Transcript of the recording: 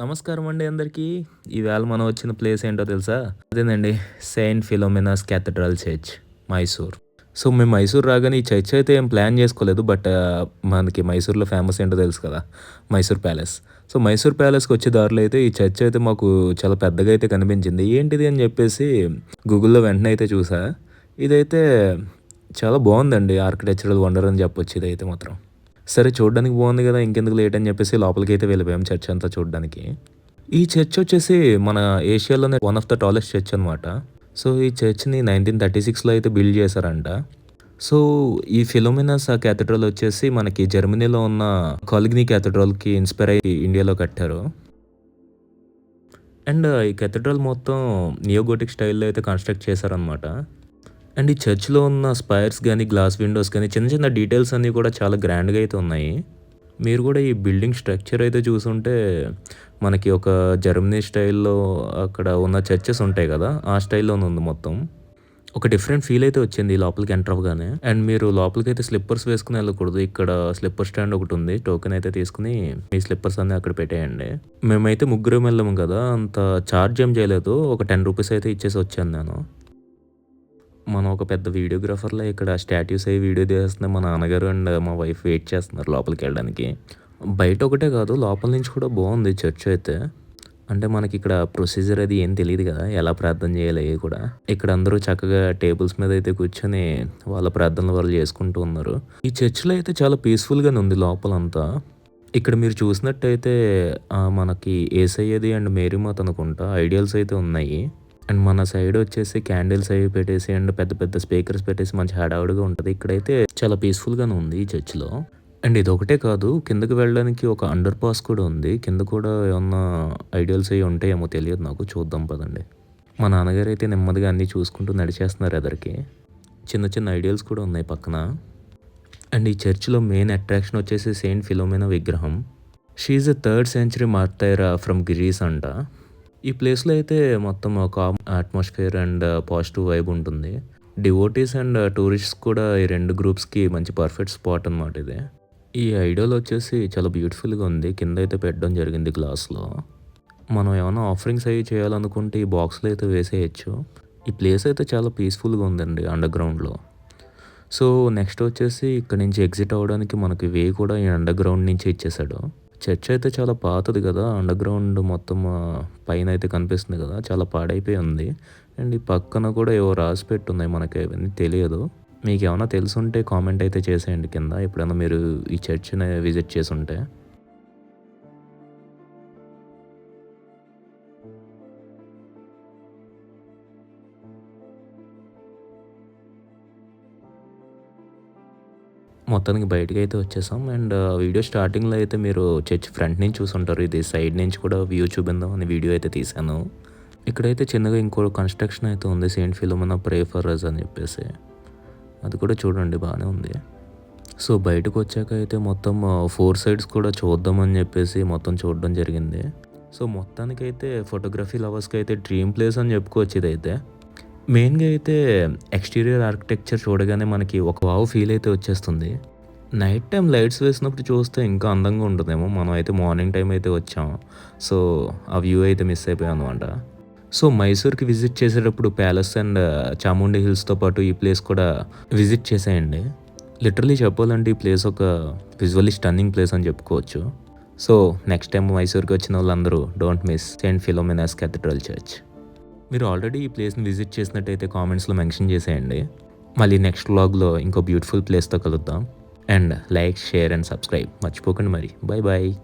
నమస్కారం అండి అందరికీ. ఈవేళ మనం వచ్చిన ప్లేస్ ఏంటో తెలుసా? అదేనండి saint Philomena's cathedral church Mysore. So మేము మైసూర్ రాగానే ఈ చర్చ్ అయితే ఏం ప్లాన్ చేసుకోలేదు బట్ మనకి మైసూర్లో ఫేమస్ ఏంటో తెలుసు కదా మైసూర్ ప్యాలెస్. సో మైసూర్ ప్యాలెస్కి వచ్చే దారిలో అయితే ఈ చర్చ్ అయితే మాకు చాలా పెద్దగా అయితే కనిపించింది. ఏంటిది అని చెప్పేసి గూగుల్లో వెంటనే అయితే చూసా. ఇదైతే చాలా బాగుందండి ఆర్కిటెక్చరల్ వండర్ అని చెప్పొచ్చు ఇదైతే మాత్రం. సరే చూడడానికి బాగుంది కదా ఇంకెందుకు లేట్ అని చెప్పేసి లోపలికి అయితే వెళ్ళిపోయాం చర్చ్ అంతా చూడడానికి. ఈ చర్చ్ వచ్చేసి మన ఏషియాలోనే one of the tallest church అనమాట సో ఈ చర్చ్ని నైన్టీన్ థర్టీ సిక్స్లో అయితే బిల్డ్ చేశారంట. సో ఈ ఫిలోమినాస్ క్యాథడ్రల్ వచ్చేసి మనకి జర్మనీలో ఉన్న కాలిగ్ని క్యాథడ్రల్కి ఇన్స్పైర్ అయ్యి ఇండియాలో కట్టారు. అండ్ ఈ కెథడ్రల్ మొత్తం నియోగోటిక్ స్టైల్లో అయితే కన్స్ట్రక్ట్ చేశారనమాట అండ్ ఈ చర్చ్లో ఉన్న స్పైర్స్ కానీ గ్లాస్ విండోస్ కానీ చిన్న చిన్న డీటెయిల్స్ అన్నీ కూడా చాలా గ్రాండ్గా అయితే ఉన్నాయి. మీరు కూడా ఈ బిల్డింగ్ స్ట్రక్చర్ అయితే చూసుంటే మనకి ఒక జర్మనీ స్టైల్లో అక్కడ ఉన్న చర్చెస్ ఉంటాయి కదా ఆ స్టైల్లోనే ఉంది మొత్తం. ఒక డిఫరెంట్ ఫీల్ అయితే వచ్చింది ఈ లోపలికి ఎంటర్ అవ్వగానే. అండ్ మీరు లోపలికి అయితే స్లిప్పర్స్ వేసుకుని వెళ్ళకూడదు ఇక్కడ స్లిప్పర్ స్టాండ్ ఒకటి ఉంది టోకెన్ అయితే తీసుకుని మీ స్లిప్పర్స్ అన్నీ అక్కడ పెట్టేయండి. మేమైతే ముగ్గురం వెళ్ళాము కదా అంత ఛార్జ్ ఏం చేయలేదు ఒక టెన్ రూపీస్ అయితే ఇచ్చేసి వచ్చాను నేను. మనం ఒక పెద్ద వీడియోగ్రాఫర్లో ఇక్కడ స్టాట్యూస్ అయ్యి వీడియో తీస్తున్నాం మా నాన్నగారు అండ్ మా వైఫ్ వెయిట్ చేస్తున్నారు లోపలికి వెళ్ళడానికి. బయట ఒకటే కాదు లోపల నుంచి కూడా బాగుంది చర్చ్ అయితే. అంటే మనకి ఇక్కడ ప్రొసీజర్ అది ఏం తెలియదు కదా ఎలా ప్రార్థన చేయాలి అవి కూడా. ఇక్కడ అందరూ చక్కగా టేబుల్స్ మీద అయితే కూర్చొని వాళ్ళ ప్రార్థనలు వాళ్ళు చేసుకుంటూ ఉన్నారు. ఈ చర్చ్లో అయితే చాలా పీస్ఫుల్గానే ఉంది లోపలంతా. ఇక్కడ మీరు చూసినట్టయితే మనకి ఏసయ్యది అండ్ మేరీమాత అనుకుంటా ఐడియల్స్ అయితే ఉన్నాయి. అండ్ మన సైడ్ వచ్చేసి క్యాండిల్స్ అవి పెట్టేసి అండ్ పెద్ద పెద్ద స్పీకర్స్ పెట్టేసి మంచి హడావుడిగా ఉంటుంది. ఇక్కడైతే చాలా పీస్ఫుల్గానే ఉంది ఈ చర్చ్లో. అండ్ ఇది ఒకటే కాదు కిందకి వెళ్ళడానికి ఒక అండర్ పాస్ కూడా ఉంది. కింద కూడా ఏమన్నా ఐడియల్స్ అవి ఉంటాయేమో తెలియదు నాకు. చూద్దాం పదండి. మా నాన్నగారు అయితే నెమ్మదిగా అన్నీ చూసుకుంటూ నడిచేస్తున్నారు ఎదరికి. చిన్న చిన్న ఐడియల్స్ కూడా ఉన్నాయి పక్కన. అండ్ ఈ చర్చ్లో మెయిన్ అట్రాక్షన్ వచ్చేసి సెయింట్ ఫిలోమినా విగ్రహం. She's a third century martyr from Greece అంట. ఈ ప్లేస్లో అయితే మొత్తం ఒక అట్మాస్ఫియర్ అండ్ పాజిటివ్ వైబ్ ఉంటుంది. డివోటీస్ అండ్ టూరిస్ట్స్ కూడా ఈ రెండు గ్రూప్స్కి మంచి పర్ఫెక్ట్ స్పాట్ అనమాట ఇది. ఈ ఐడియాలో వచ్చేసి చాలా బ్యూటిఫుల్గా ఉంది. కింద అయితే పెట్టడం జరిగింది గ్లాస్లో మనం ఏమైనా ఆఫరింగ్స్ అవి చేయాలనుకుంటే ఈ బాక్స్లో అయితే వేసేయచ్చు. ఈ ప్లేస్ అయితే చాలా పీస్ఫుల్గా ఉందండి అండర్ గ్రౌండ్లో సో నెక్స్ట్ వచ్చేసి ఇక్కడ నుంచి ఎగ్జిట్ అవ్వడానికి మనకి వే కూడా ఈ అండర్ గ్రౌండ్ నుంచి ఇచ్చేసాడు. చర్చ్ అయితే చాలా పాతది కదా. అండర్ గ్రౌండ్ మొత్తం పైన అయితే కనిపిస్తుంది కదా. చాలా పాడైపోయి ఉంది. అండ్ ఈ పక్కన కూడా ఏవో రాసి పెట్టున్నాయి మనకి అవన్నీ తెలియదు. మీకు ఏమైనా తెలుసుంటే కామెంట్ అయితే చేసేయండి కింద. ఎప్పుడైనా మీరు ఈ చర్చ్ని విజిట్ చేసి మొత్తానికి బయటకి అయితే వచ్చేసాం. అండ్ వీడియో స్టార్టింగ్లో అయితే మీరు చర్చ్ ఫ్రంట్ నుంచి చూసుంటారు. ఇది సైడ్ నుంచి కూడా వ్యూ చూపిందాం అని వీడియో అయితే తీశాను. ఇక్కడైతే చిన్నగా ఇంకో కన్స్ట్రక్షన్ అయితే ఉంది. సెయింట్ ఫిలోమన ప్రే ఫర్ రజ్ అని చెప్పేసి. అది కూడా చూడండి బాగానే ఉంది. సో బయటకు వచ్చాక అయితే మొత్తం ఫోర్ సైడ్స్ కూడా చూద్దామని చెప్పేసి మొత్తం చూడడం జరిగింది. సో మొత్తానికైతే ఫోటోగ్రఫీ లవర్స్కి అయితే డ్రీమ్ ప్లేస్ అని చెప్పుకోవచ్చు ఇదైతే. మెయిన్గా అయితే ఎక్స్టీరియర్ ఆర్కిటెక్చర్ చూడగానే మనకి ఒక వావ్ ఫీల్ అయితే వచ్చేస్తుంది. నైట్ టైం లైట్స్ వేసినప్పుడు చూస్తే ఇంకా అందంగా ఉంటుందేమో. మనం అయితే మార్నింగ్ టైం అయితే వచ్చాం. సో ఆ వ్యూ అయితే మిస్ అయిపోయాం అనమాట సో మైసూర్కి విజిట్ చేసేటప్పుడు ప్యాలెస్ అండ్ చాముండి హిల్స్తో పాటు ఈ ప్లేస్ కూడా విజిట్ చేసేయండి. లిటరలీ చెప్పాలంటే ఈ ప్లేస్ ఒక విజువల్లీ స్టన్నింగ్ ప్లేస్ అని చెప్పుకోవచ్చు. సో నెక్స్ట్ టైం మైసూర్కి వచ్చిన వాళ్ళందరూ don't miss saint Philomena's cathedral church. మీరు ఆల్రెడీ ఈ ప్లేస్ని విజిట్ చేసినట్టయితే కామెంట్స్లో మెన్షన్ చేసేయండి. మళ్ళీ నెక్స్ట్ వ్లాగ్లో ఇంకో బ్యూటిఫుల్ ప్లేస్తో కలుద్దాం. And like share and subscribe మర్చిపోకండి మరి. Bye bye